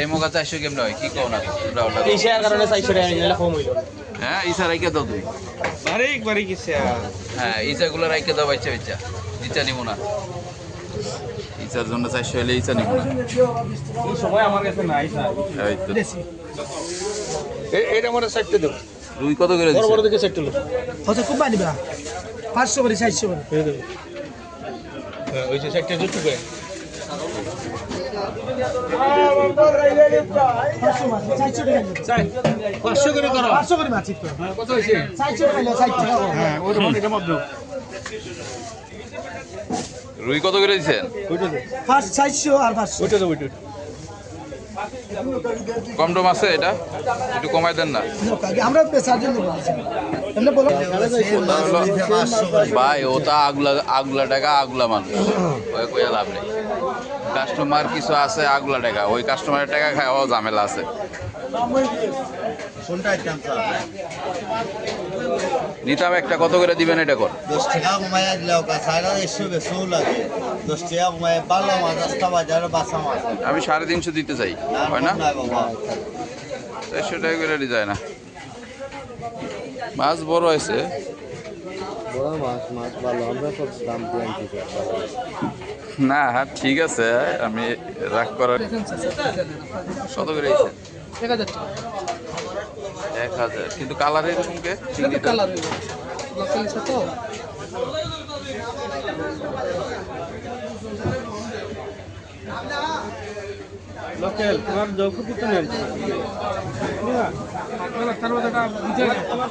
এই মোকা চারশো কেমন হয়? কি কও না? তোমরা ওটা কও। তিনশো কারণে চারশো টাকা কম হইল হ্যাঁ ইসা রাইকে দাও তুই বারিক বারিক ইসে হ্যাঁ ইসাগুলো রাইকে দাও বাচ্চা বাচ্চা। ইচা নিব না। ইচার জন্য চারশো হলে ইচা নিব না। এই সময় আমার কাছে নাই আমার দেবো রুই কত করে বড় বড় খুব বানিবা পাঁচশো করে চারশো করে ওই যে। সাইডটা জুটু করে পাঁচশো করে করো। পাঁচশো করে মাছ কত হয়েছে। হ্যাঁ ওই এটা মধ্যে রুই কত করে দিচ্ছেন কম টম আছে এটা? একটু কমাই দেন না। আমরা ভাই ও তো আগলা আগলা টাকা আগলা মানুষ। ওই কইয়া লাভ নেই। কাস্টমার কিছু আছে আগলা টাকা। ওই কাস্টমারের টাকা খাওয়া ঝামেলা আছে। নিতাম একটা কত করে দিবেন এটা কর? দশ টাকা কমাই দিলেও সাইডা এসে বেশিও লাগে। দশ টাকা ভালো মাছ রাস্তা বাজারে বাসা মাছ আমি সাড়ে তিনশো দিতে চাই হয় না? নাই টাকা করে যায় না। মাছ বড় আছে বড় মাছ মাছ ভালো আমরা সব দাম দিয়ে আনছি না ঠিক আছে আমি রাগ করার কত করে এক হাজার এক হাজার কিন্তু কালার এরকম কে? কালার লোকাল তো লোকাল তোমার যৌখ কিছু নেই তার মধ্যে একটা বুঝে আমার